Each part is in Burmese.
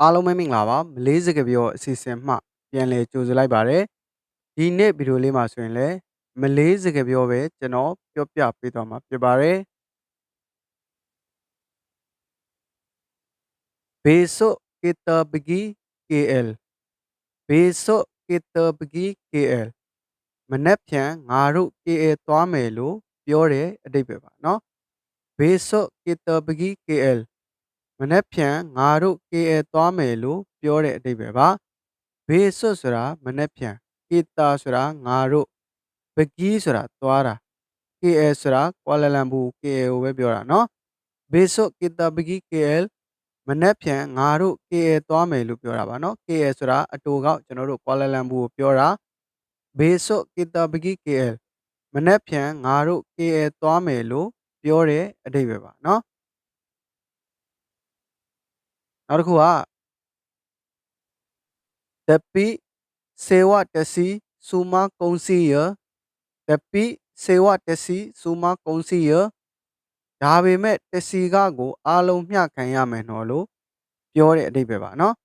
အားလုံးပဲမင်္ဂလာပါမလေးစကားပြောအစီအစဉ်မှပြန်လည်ကြိုဆိုလိုက်ပါတယ်ဒီနေ့ဗီဒီယိုလေးမှာဆိုရင်လည်းမလေးစကားပြောပဲကျွန်တော်ပြောပြပေးသွားမှာဖြစ်ပါတယ်ဘေဆုကေတပဂီ KL ဘေဆုကေတပဂီ KL မနက်ဖြန်ငါတို့ KL သွားမယ်လို့ပြောတဲ့အတိတ်ပဲပါเนาะဘေဆုကေတပဂီ KL မနက်ဖြန်ငါတို့ KL သွားမယ်လို့ပြောတဲ့အဓိပ္ပာယ်ပါဘေးဆွတ်ဆိုတာမနက်ဖြန်ကေတာဆိုတာငါတို့ပကီးဆိုတာသွားတာ KL ဆိုတာကွာလာလမ်ပူ KL ကိုပဲပြောတာเนาะဘေးဆွတ်ကေတာပကီး KL မနက်ဖြန်ငါတို့ KL သွားမယ်လို့ပြောတာပါเนาะ KL ဆိုတာအတူကောက်ကျွန်တော်တို့ကွာလာလမ်ပူကိုပြောတာဘေးဆွတ်ကေတာပကီး KL မနက်ဖြန်ငါတို့ KL သွားမယ်လို့ပြောတဲ့အဓိပ္ပာယ်ပါเนาะ နောက်တစ်ခုကတပိစေဝတစီစူမကုံစီယတပိစေဝတစီစူမကုံစီယဒါပေမဲ့တစီကကိုအားလုံးမျှခံရမယ်နော်လို့ပြောတဲ့အဓိပ္ပာယ်ပါနော်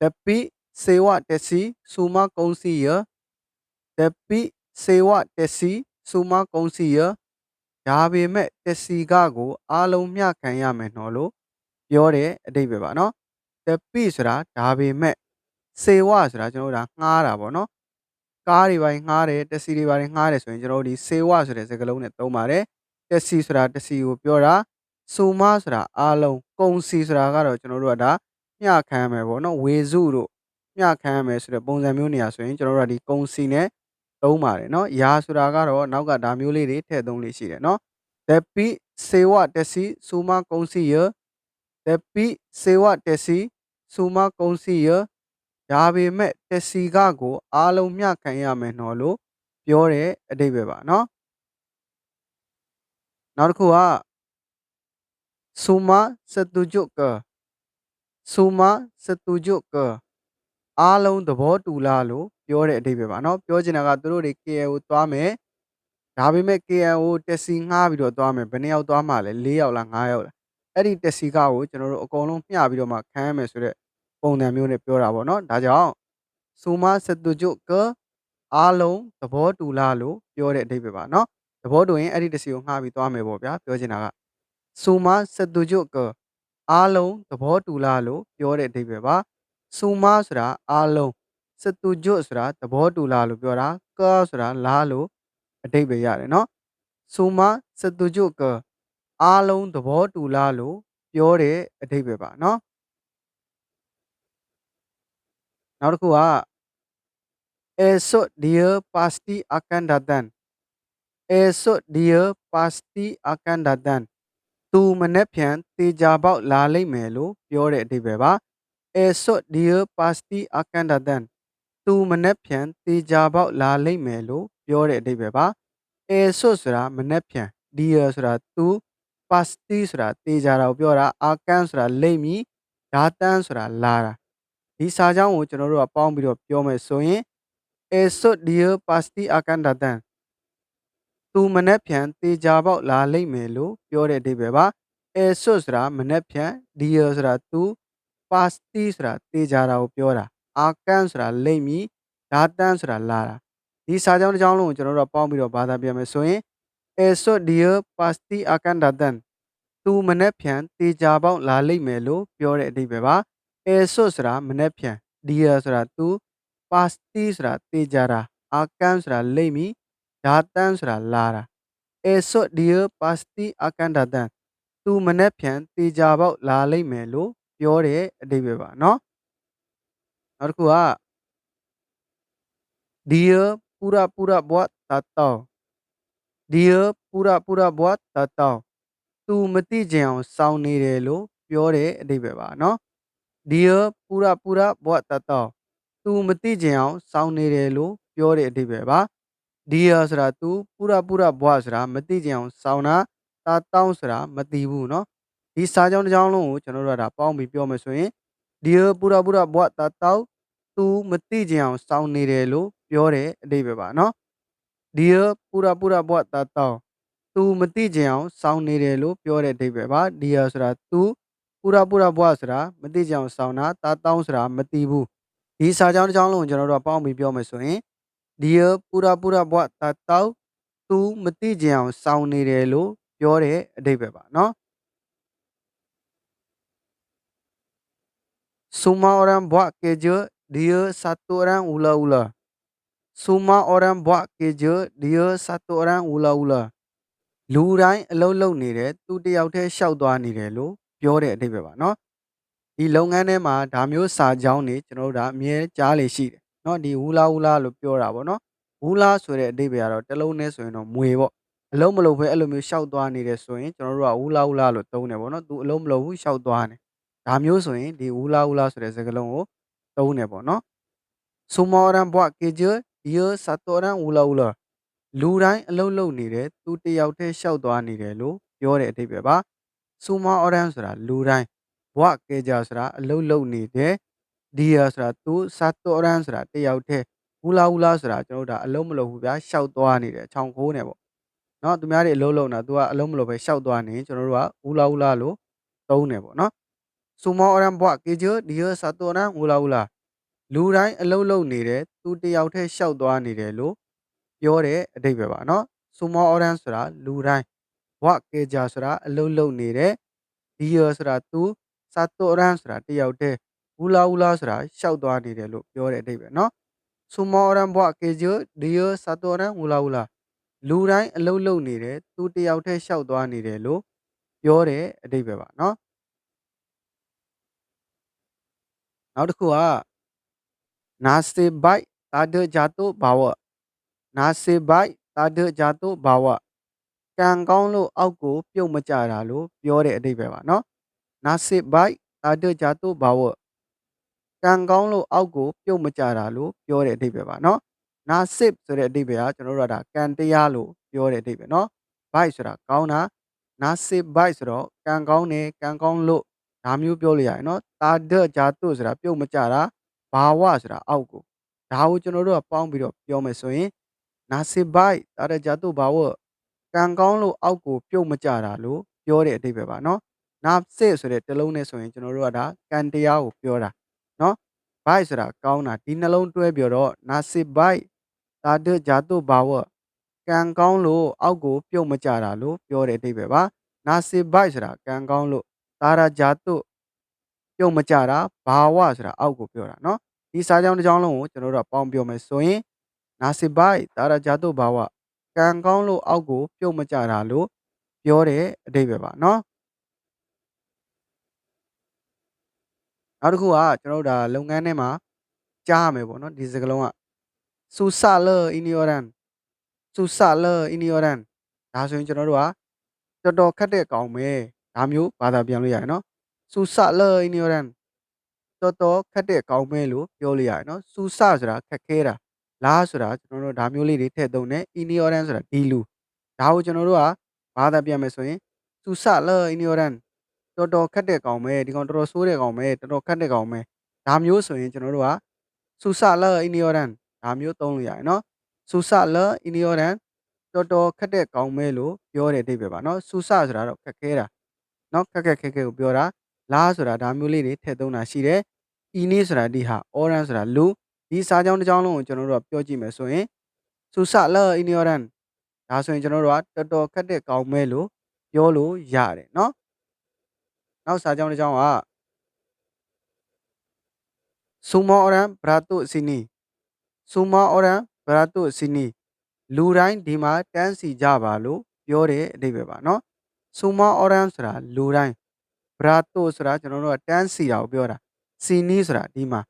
တပိစေဝတစီစူမကုံစီယတပိစေဝတစီစူမကုံစီယဒါပေမဲ့တစီကကိုအားလုံးမျှခံရမယ်နော်လို့ ပြောတဲ့အဓိပ္ပာယ်ပါနော်တပိဆိုတာဒါပေမဲ့စေဝဆိုတာကျွန်တော်တို့ဒါငှားတာပေါ့နော်ကားတွေပိုင်းငှားတယ်တက်စီတွေပိုင်းငှားတယ်ဆိုရင်ကျွန်တော်တို့ဒီစေဝဆိုတဲ့စကားလုံးနဲ့သုံးပါတယ်တက်စီဆိုတာတက်စီကိုပြောတာစူမဆိုတာအားလုံးကုံစီဆိုတာကတော့ကျွန်တော်တို့ကဒါမျှခံရမယ်ပေါ့နော်ဝေစုတို့မျှခံရမယ်ဆိုတဲ့ပုံစံမျိုးနေရာဆိုရင်ကျွန်တော်တို့ကဒီကုံစီနဲ့သုံးပါတယ်နော်ရာဆိုတာကတော့နောက်ကဒါမျိုးလေးတွေထည့်သုံးလေးရှိတယ်နော်တက်ပိစေဝတက်စီစူမကုံစီယ တက်ပိစေဝတက်စီစူမကုံစီယဒါပေမဲ့တက်စီကကိုအားလုံးမျှခံရမယ်နော်လို့ပြောတဲ့အဓိပ္ပာယ်ပါနော်နောက်တစ်ခုကဆူမာစတူဂျုကဆူမာစတူဂျုကအားလုံးသဘောတူလားလို့ပြောတဲ့အဓိပ္ပာယ်ပါနော်ပြောချင်တာကသူတို့တွေ KL ကိုသွားမယ်ဒါပေမဲ့ KL ကိုတက်စီငှားပြီးတော့သွားမယ်ဘယ်နှစ်ယောက်သွားမှာလဲ၄ယောက်လား၅ယောက်လား အဲ့ဒီတက်စီကကိုကျွန်တော်တို့အကုန်လုံးမျှပြီးတော့မှခံရမယ်ဆိုတဲ့ပုံစံမျိုးနဲ့ပြောတာပေါ့နော်ဒါကြောင့်ဆူမစတူဂျုကအားလုံးသဘောတူလားလို့ပြောတဲ့အဓိပ္ပာယ်ပါနော်သဘောတူရင်အဲ့ဒီတစီကိုငှားပြီးသွားမယ်ပေါ့ဗျာပြောချင်တာကဆူမစတူဂျုကအားလုံးသဘောတူလားလို့ပြောတဲ့အဓိပ္ပာယ်ပါဆူမဆိုတာအားလုံးစတူဂျုဆိုတာသဘောတူလားလို့ပြောတာကဆိုတာလားလို့အဓိပ္ပာယ်ရတယ်နော်ဆူမစတူဂျုက အားလုံးသဘောတူလားလို့ပြောတဲ့အဓိပ္ပာယ်ပါနော်နောက်တစ်ခုက esok dia pasti akan datang esok dia pasti akan datang သူမနေ့ဖြန်တေချာပေါက်လာလိမ့်မယ်လို့ပြောတဲ့အဓိပ္ပာယ်ပါ esok dia pasti akan datang သူမနေ့ဖြန်တေချာပေါက်လာလိမ့်မယ်လို့ပြောတဲ့အဓိပ္ပာယ်ပါ esok ဆိုတာမနေ့ဖြန် dia ဆိုတာသူ pasti ဆိုတာတေချာတာကိုပြောတာ akan ဆိုတာလိမ့်မည် datang ဆိုတာလာတာဒီစာကြောင်းကိုကျွန်တော်တို့ကပေါင်းပြီးတော့ပြောမယ်ဆိုရင် esok dia pasti akan datang သူမနှက်ဖြန်တေချာပေါက်လာလိမ့်မယ်လို့ပြောတဲ့အဓိပ္ပာယ်ပါ esok ဆိုတာမနှက်ဖြန် dia ဆိုတာသူ pasti ဆိုတာတေချာတာကိုပြောတာ akan ဆိုတာလိမ့်မည် datang ဆိုတာလာတာဒီစာကြောင်းတစ်ကြောင်းလုံးကိုကျွန်တော်တို့ကပေါင်းပြီးတော့ဘာသာပြန်မယ်ဆိုရင် esok dia pasti akan datang သူမနှက်ဖြန်တေချာပေါက်လာလိမ့်မယ်လို့ပြောတဲ့အဓိပ္ပာယ်ပါ esok ဆိုတာမနှက်ဖြန် dia ဆိုတာသူ pasti ဆိုတာတေချာတာ akan ဆိုတာလိမ့်မည် datang ဆိုတာလာတာ esok dia pasti akan datang သူမနေ့ဖြန်တေချာပေါက်လာလိမ့်မယ်လို့ပြောတဲ့အဓိပ္ပာယ်ပါเนาะနောက်တစ်ခုက dia pura pura buat ဒီရပူရပူရဘွားတတောင်းသူမသိကြအောင်စောင်းနေတယ်လို့ပြောတဲ့အဓိပ္ပာယ်ပါနော်ဒီရပူရပူရဘွားတတောင်းသူမသိကြအောင်စောင်းနေတယ်လို့ပြောတဲ့အဓိပ္ပာယ်ပါဒီရဆိုတာသူပူရပူရဘွားဆိုတာမသိကြအောင်စောင်းတာတတောင်းဆိုတာမသိဘူးနော်ဒီစာကြောင်းတစ်ကြောင်းလုံးကိုကျွန်တော်တို့ကဒါပေါင်းပြီးပြောမယ်ဆိုရင်ဒီရပူရပူရဘွားတတောင်းသူမသိကြအောင်စောင်းနေတယ်လို့ပြောတဲ့အဓိပ္ပာယ်ပါနော် นาะ dia ပူရပူရဘွားတာတောင်းသူမသိချင်အောင်စောင်းနေတယ်လို့ပြောတဲ့အဓိပ္ပာယ်ပါ dia ဆိုတာသူ ပူရာပူရာဘွားဆိုတာမသိကြအောင်စောင်းတာတာတောင်းဆိုတာမသိဘူးဒီစာကြောင်းတစ်ကြောင်းလုံးကိုကျွန်တော်တို့ကပေါင်းပြီးပြောမယ်ဆိုရင် Dear ပူရာပူရာဘွားတာတောင်း तू မသိကြအောင်စောင်းနေတယ်လို့ပြောတဲ့အဓိပ္ပာယ်ပါနော် Semua orang buat kerja, dia satu orang ula-ula. Semua orang buat kerja, dia satu orang ula-ula. လူတိုင်းအလုပ်လုပ်နေတယ်သူတယောက်တည်းရှောက်သွားနေတယ်လို့ပြောတဲ့အဓိပ္ပာယ်ပါเนาะဒီလုပ်ငန်းထဲမှာဒါမျိုးစာကြောင်းတွေကျွန်တော်တို့ဒါအမြဲကြားလေရှိတယ်เนาะဒီဝူလာဝူလာလို့ပြောတာပေါ့เนาะဝူလာဆိုတဲ့အဓိပ္ပာယ်ကတော့တစ်လုံးနဲ့ဆိုရင်တော့မွေပေါ့အလုံးမလုပ်ဘဲအဲ့လိုမျိုးရှောက်သွားနေတယ်ဆိုရင်ကျွန်တော်တို့ကဝူလာဝူလာလို့သုံးတယ်ပေါ့เนาะသူအလုံးမလုပ်ဘူးရှောက်သွားနေဒါမျိုးဆိုရင်ဒီဝူလာဝူလာဆိုတဲ့စကားလုံးကိုသုံးတယ်ပေါ့နော် Semua orang buat kerja dia satu orang ula ula လူတိုင်းအလုပ်လုပ်နေတယ်သူတယောက်တည်းရှောက်သွားနေတယ်လို့ပြောတဲ့အဓိပ္ပာယ်ပါ Semua orang ဆိုတာလူတိုင်း buat kerja ဆိုတာအလုပ်လုပ်နေတယ် dia ဆိုတာသူ satu orang ဆိုတာတယောက်တည်း ula ula ဆိုတာကျွန်တော်တို့ဒါအလုံးမလုပ်ဘူးဗျာရှောက်သွားနေတယ်ခြောင်ခိုးနေပေါ့နော်သူများတွေအလုပ်လုပ်နေတာသူကအလုံးမလုပ်ပဲရှောက်သွားနေကျွန်တော်တို့က ula ula လို့သုံးတယ်ပေါ့နော် Semua orang buat kerja dia satu orang ula ula လူ လူတိုင်းအလုံးလုံးနေတယ်သူတယောက်တည်းရှောက်သွားနေတယ်လို့ပြောတဲ့အဓိပ္ပာယ်ပါနော်ဆူမောအော်ရန်ဆိုတာလူတိုင်းဝကေဂျာဆိုတာအလုံးလုံးနေတယ်ဒီယောဆိုတာသူစာတိုရန်ဆိုတာတယောက်တည်းဘူလာဘူလာဆိုတာရှောက်သွားနေတယ်လို့ပြောတဲ့အဓိပ္ပာယ်နော်ဆူမောရန်ဘွားကေဂျိုဒီယောစာတိုရန်ဘူလာဘူလာလူတိုင်းအလုံးလုံးနေတယ်သူတယောက်တည်းရှောက်သွားနေတယ်လို့ပြောတဲ့အဓိပ္ပာယ်ပါနော်နောက်တစ်ခုက nasibaj tada jatuh bawa nasibaj tada jatuh bawa ကံကောင်းလို့အောက်ကိုပြုတ်မကြတာလို့ပြောတဲ့အဓိပ္ပာယ်ပါနော် nasibaj tada jatuh bawa ကံကောင်းလို့အောက်ကိုပြုတ်မကြတာလို့ပြောတဲ့အဓိပ္ပာယ်ပါနော် nasib ဆိုတဲ့အဓိပ္ပာယ်ကကျွန်တော်တို့ကဒါကံတရားလို့ပြောတဲ့အဓိပ္ပာယ်နော် bike ဆိုတာကောင်းတာ nasib bike ဆိုတော့ကံကောင်းတယ်ကံကောင်းလို့ဒါမျိုးပြောလို့ရတယ်နော်တာဒဂျာတုဆိုတာပြုတ်မကြတာ ဘာဝဆိုတာအောက်ကိုဒါကိုကျွန်တော်တို့ကပေါင်းပြီးတော့ပြောမယ်ဆိုရင်နာစိဘိုက်တာရဂျာတုဘာဝကံကောင်းလို့အောက်ကိုပြုတ်မကြတာလို့ပြောတဲ့အဓိပ္ပာယ်ပါနော်နာစိဆိုတဲ့တလုံးနဲ့ဆိုရင်ကျွန်တော်တို့ကဒါကံတရားကိုပြောတာနော်ဘိုက်ဆိုတာကောင်းတာဒီနှလုံးတွဲပြောတော့နာစိဘိုက်တာဒဂျာတုဘာဝကံကောင်းလို့အောက်ကိုပြုတ်မကြတာလို့ပြောတဲ့အဓိပ္ပာယ်ပါနာစိဘိုက်ဆိုတာကံကောင်းလို့တာရဂျာတု ပြုတ်မကြတာဘာဝဆိုတာအောက်ကိုပြောတာเนาะဒီစာကြောင်းတစ်ကြောင်းလုံးကိုကျွန်တော်တို့ကပေါင်းပြောမယ်ဆိုရင် nasib baik tak ada jatuh bawa ကံကောင်းလို့အောက်ကိုပြုတ်မကြတာလို့ပြောတဲ့အဓိပ္ပာယ်ပါเนาะနောက်တစ်ခုကကျွန်တော်တို့ဒါလုပ်ငန်းထဲမှာကြားရမယ်ပေါ့เนาะဒီစကားလုံးက susah le ini orang susah le ini orang ဒါဆိုရင်ကျွန်တော်တို့ကတော်တော်ခက်တဲ့ကောင်ပဲဒါမျိုးဘာသာပြန်လို့ရတယ်เนาะ susah le ini orang တော်တော်ခက်တဲ့ကောင်းမဲလို့ပြောလို့ရတယ်နော်စူဆဆိုတာခက်ခဲတာလားဆိုတာကျွန်တော်တို့ဒါမျိုးလေးတွေထည့်သုံးတယ် ignorant ဆိုတာဒီလူဒါကိုကျွန်တော်တို့ကဘာသာပြန်မယ်ဆိုရင်စူဆလာ ignorant တော်တော်ခက်တဲ့ကောင်မဲဒီကောင်တော်တော်ဆိုးတဲ့ကောင်မဲတော်တော်ခက်တဲ့ကောင်မဲဒါမျိုးဆိုရင်ကျွန်တော်တို့ကစူဆလာ ignorant ဒါမျိုးသုံးလို့ရတယ်နော်စူဆလာ ignorant တော်တော်ခက်တဲ့ကောင်မဲလို့ပြောတဲ့အဓိပ္ပာယ်ပါနော်စူဆဆိုတာတော့ခက်ခဲတာနော်ခက်ခက်ခဲခဲကိုပြောတာ လားဆိုတာဒါမျိုးလေးတွေထည့်သုံးတာရှိတယ်။ ini ဆိုတာဒီဟာ oran ဆိုတာလူဒီစာကြောင်းတစ်ကြောင်းလုံးကိုကျွန်တော်တို့ကပြောကြည့်မယ်ဆိုရင် susah ini oran ဒါဆိုရင်ကျွန်တော်တို့ကတော်တော်ခက်တဲ့ကောင်းမဲလို့ပြောလို့ရတယ်เนาะနောက်စာကြောင်းတစ်ကြောင်းက semua orang beratur sini semua orang beratur sini လူတိုင်းဒီမှာတန်းစီကြပါလို့ပြောတဲ့အဓိပ္ပာယ်ပါเนาะ semua orang ဆိုတာလူတိုင်း brato ဆိုတာကျွန်တော်တို့ကတန်းစီတာကိုပြောတာစီနီဆိုတာဒီမှာ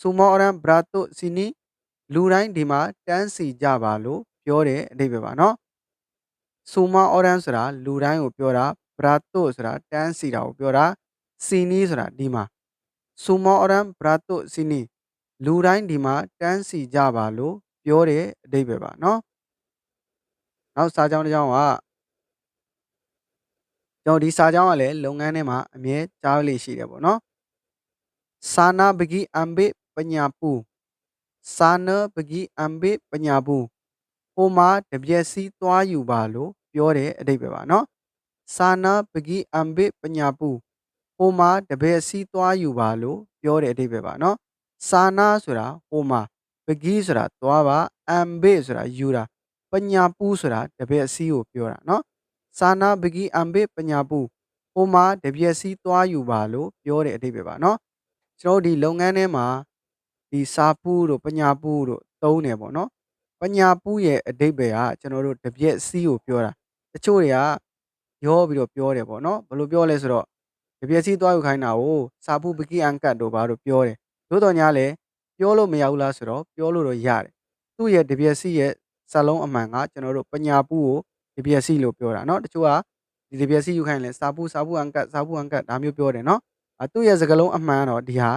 စူမောအရန်ဘရာတိုစီနီလူတိုင်းဒီမှာတန်းစီကြပါလို့ပြောတဲ့အဓိပ္ပာယ်ပါနော်စူမောအရန်ဆိုတာလူတိုင်းကိုပြောတာဘရာတိုဆိုတာတန်းစီတာကိုပြောတာစီနီဆိုတာဒီမှာစူမောအရန်ဘရာတိုစီနီလူတိုင်းဒီမှာတန်းစီကြပါလို့ပြောတဲ့အဓိပ္ပာယ်ပါနော်နောက်စာကြောင်းတစ်ကြောင်းက ကျွန်တော်ဒီစာကြောင်းကလည်းလုပ်ငန်းထဲမှာအမြဲကြားလေရှိတယ်ပေါ့နော် sana pergi ambil penyapu sana pergi ambil penyapu ဟိုမှာတပြက်စီးသွားယူပါလို့ပြောတဲ့အဓိပ္ပာယ်ပါနော် sana pergi ambil penyapu ဟဟိုမှာတပည့်စီးသွားယူပါလို့ပြောတဲ့အဓိပ္ပာယ်ပါနော်စာနာဆိုတာဟိုမှာပဂီဆိုတာသွားပါအမ်ဘေဆိုတာယူတာပညာပူးဆိုတာတပည့်စီးကိုပြောတာနော် စာနာပဂီအမ်ဘေပညာပူးဟိုမှာတပည့်စီးသွားယူပါလို့ပြောတဲ့အဓိပ္ပာယ်ပါနော်ကျွန်တော်တို့ဒီလုပ်ငန်းထဲမှာဒီစာပူးတို့ပညာပူးတို့သုံးတယ်ပေါ့နော်ပညာပူးရဲ့အဓိပ္ပာယ်ကကျွန်တော်တို့တပည့်စီးကိုပြောတာတချို့တွေကရောပြီးတော့ပြောတယ်ပေါ့နော်ဘယ်လိုပြောလဲဆိုတော့တပြက်စီသွားယူခိုင်းတာကိုစာဖူပကီအန်ကတ်တို့ဘာတို့ပြောတယ်သို့တော်ညာလဲပြောလို့မရဘူးလားဆိုတော့ပြောလို့တော့ရတယ်သူ့ရဲ့တပြက်စီရဲ့စလုံးအမှန်ကကျွန်တော်တို့ပညာပူကို တပြက်စီလို့ပြောတာเนาะတချို့ကဒီတပြက်စီယူခိုင်းလဲစာဖူစာဖူအန်ကတ်စာဖူအန်ကတ်ဒါမျိုးပြောတယ်เนาะအသူ့ရဲ့စကလုံးအမှန်တော့ဒီဟာ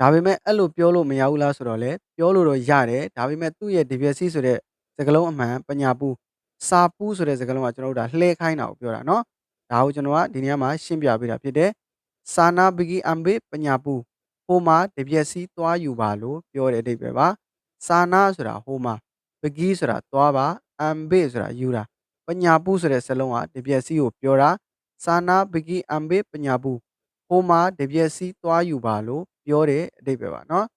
ဒါပေမဲ့အဲ့လိုပြောလို့မရဘူးလားဆိုတော့လဲပြောလို့တော့ရတယ်ဒါပေမဲ့သူ့ရဲ့တပြက်စီဆိုတဲ့စကလုံးအမှန်ပညာပူစာပူဆိုတဲ့စကလုံးကကျွန်တော်တို့ဒါလှဲခိုင်းတာကိုပြောတာเนาะဒါကိုကျွန်တော်ကဒီနေရာမှာရှင်းပြပေးတာဖြစ်တယ် စာနာဘဂီအမ်ဘေပညာပူဟိုမှာတပြက်စီသွားယူပါလို့ပြောတဲ့အဓိပ္ပာယ်ပါစာနာဆိုတာဟိုမှာဘဂီဆိုတာသွားပါအမ်ဘေဆိုတာယူတာ ပညာပုဆိုတဲ့စလုံးဟာတပြက်စီကိုပြောတာစာနာဘဂီအမ်ဘေပညာပုဟိုမှာတပြက်စီသွားယူပါလို့ပြောတဲ့အတိတ်ပဲပါနော်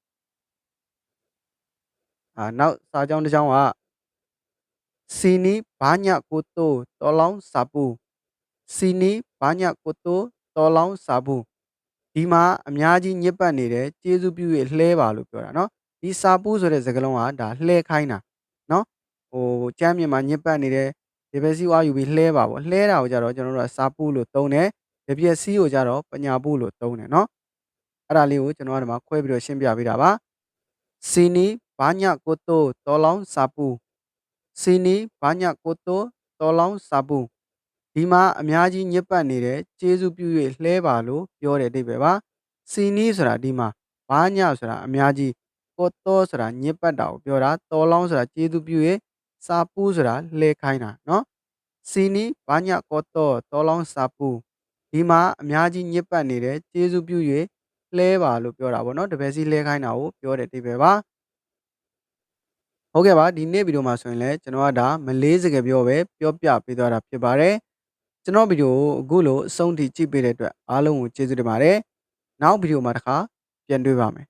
အာနောက်စာကြောင်းတစ်ကြောင်းကစီနီဘာညကိုတိုတော်လောင်းစာပူစီနီဘာညကိုတိုတော်လောင်းစာပူဒီမှာအများကြီးညစ်ပတ်နေတယ်ကျေးဇူးပြု၍လှဲပါလို့ပြောတာနော်ဒီစာပူဆိုတဲ့စကားလုံးကဒါလှဲခိုင်းတာနော်ဟိုကျမ်းမြေမှာညစ်ပတ်နေတယ် ဒီပဲစီဝါယူပြီးလှဲပါပေါ့လှဲတာကိုကြတော့ကျွန်တော်တို့ကစာပူးလို့သုံးတယ်ဒီပြက်စီကိုကြတော့ပညာပူးလို့သုံးတယ်เนาะအဲ့ဒါလေးကိုကျွန်တော်ကဒီမှာခွဲပြီးတော့ရှင်းပြပေးတာပါစီနီဘာညကိုတိုတော်လောင်းစာပူးစီနီဘာညကိုတိုတော်လောင်းစာပူးဒီမှာအများကြီးညစ်ပတ်နေတယ်ကျေးဇူးပြု၍လှဲပါလို့ပြောတဲ့အဓိပ္ပာယ်ပါစီနီးဆိုတာဒီမှာဘာညဆိုတာအများကြီးကောတောဆိုတာညစ်ပတ်တာကိုပြောတာတော်လောင်းဆိုတာကျေးဇူးပြု၍ စာပူးဆိုတာလှဲခိုင်းတာเนาะစီနီးဘာညကောတောတော်လောင်းစာပူးဒီမှာအများကြီးညစ်ပတ်နေတယ်ကျေးဇူးပြု၍လှဲပါလို့ပြောတာပေါ့เนาะတပည့်စီလှဲခိုင်းတာကိုပြောတဲ့အဓိပ္ပာယ်ပါဟုတ်ကဲ့ပါဒီနေ့ဗီဒီယိုမှာဆိုရင်လည်းကျွန်တော်ကဒါမလေးစကားပြောပဲပြောပြပေးသွားတာဖြစ်ပါတယ်ကျွန်တော်ဗီဒီယိုကိုအခုလိုအဆုံးထိကြည့်ပေးတဲ့အတွက်အားလုံးကိုကျေးဇူးတင်ပါတယ်နောက်ဗီဒီယိုမှာတစ်ခါပြန်တွေ့ပါမယ်